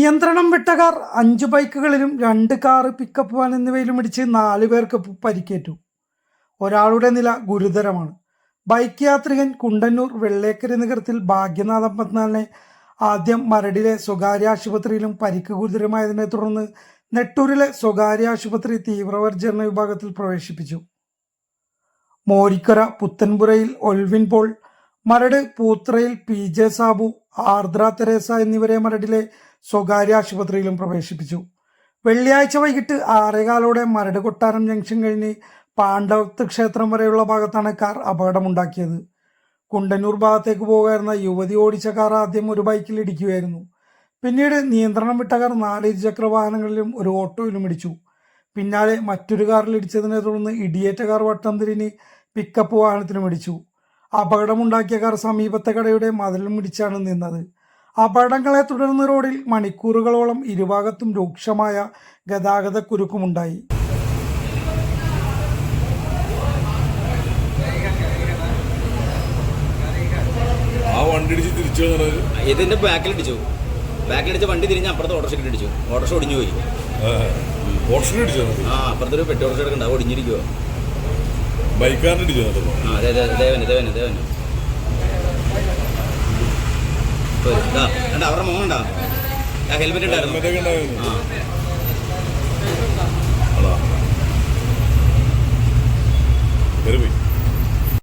നിയന്ത്രണം വിട്ട കാർ അഞ്ച് ബൈക്കുകളിലും രണ്ട് കാർ പിക്കപ്പ് വാൻ എന്നിവയിലും ഇടിച്ച് നാല് പേർക്ക് പരിക്കേറ്റു. ഒരാളുടെ നില ഗുരുതരമാണ്. ബൈക്ക് യാത്രികൻ കുണ്ടന്നൂർ വെള്ളേക്കരി നഗരത്തിൽ ഭാഗ്യനാഥൻ പത്നാലിനെ ആദ്യം മരടിലെ സ്വകാര്യ ആശുപത്രിയിലും പരിക്ക് ഗുരുതരമായതിനെ തുടർന്ന് നെട്ടൂരിലെ സ്വകാര്യ ആശുപത്രി തീവ്രപരിചരണ വിഭാഗത്തിൽ പ്രവേശിപ്പിച്ചു. മോരിക്കര പുത്തൻപുരയിൽ ഒൽവിൻ പോൾ മരട് പൂത്രയിൽ പി ജെ സാബു ആർദ്ര തെരേസ എന്നിവരെ മരടിലെ സ്വകാര്യ ആശുപത്രിയിലും പ്രവേശിപ്പിച്ചു. വെള്ളിയാഴ്ച വൈകിട്ട് ആറേകാലോടെ മരട് കൊട്ടാരം ജംഗ്ഷൻ കഴിഞ്ഞ് പാണ്ഡവത്ത് ക്ഷേത്രം വരെയുള്ള ഭാഗത്താണ് കാർ അപകടമുണ്ടാക്കിയത്. കുണ്ടന്നൂർ ഭാഗത്തേക്ക് പോകുമായിരുന്ന യുവതി ഓടിച്ച കാർ ആദ്യം ഒരു ബൈക്കിൽ ഇടിക്കുകയായിരുന്നു. പിന്നീട് നിയന്ത്രണം വിട്ട കാർ നാല് ഇരുചക്ര വാഹനങ്ങളിലും ഒരു ഓട്ടോയിലും ഇടിച്ചു. പിന്നാലെ മറ്റൊരു കാറിൽ ഇടിച്ചതിനെ തുടർന്ന് ഇടിയേറ്റ കാർ വട്ടം തിരിഞ്ഞ് പിക്കപ്പ് വാഹനത്തിനും ഇടിച്ചു. അപകടമുണ്ടാക്കിയ കാർ സമീപത്തെ കടയുടെ മതിലും ഇടിച്ചാണ് നിന്നത്. അപകടങ്ങളെ തുടർന്ന് റോഡിൽ മണിക്കൂറുകളോളം ഇരുഭാഗത്തും രൂക്ഷമായ ഗതാഗത കുരുക്കുമുണ്ടായി. ആ വണ്ടി ഇടിച്ച് തിരിച്ചു ഇതിന്റെ ബാക്കിലിടിച്ചു. ബാക്കിലിടിച്ച വണ്ടി തിരിഞ്ഞ് അപ്പുറത്തെ ഓട്ടോറിക്ഷ ഇടിച്ചു. ഓട്ടോറിക്ഷ ഒടിഞ്ഞു പോയി. ഓപ്ഷൻ ഇടിച്ചു ആ അപ്പുറത്തൊരു പെട്ടി ഓട്ടോറിക്ഷ എടുക്കണ്ട ഒടിഞ്ഞിരിക്കുവോ. ബൈക്കാരൻ ഇടിച്ചു ആ അതെ അതെ ദേവന് ദേവന് ദേവന്. വരും. കണ്ടോ അവരുടെ മോൻ ഉണ്ടാ ആ ഹെൽമെറ്റ് ഉണ്ടായിരുന്നു. ആ. പോയി.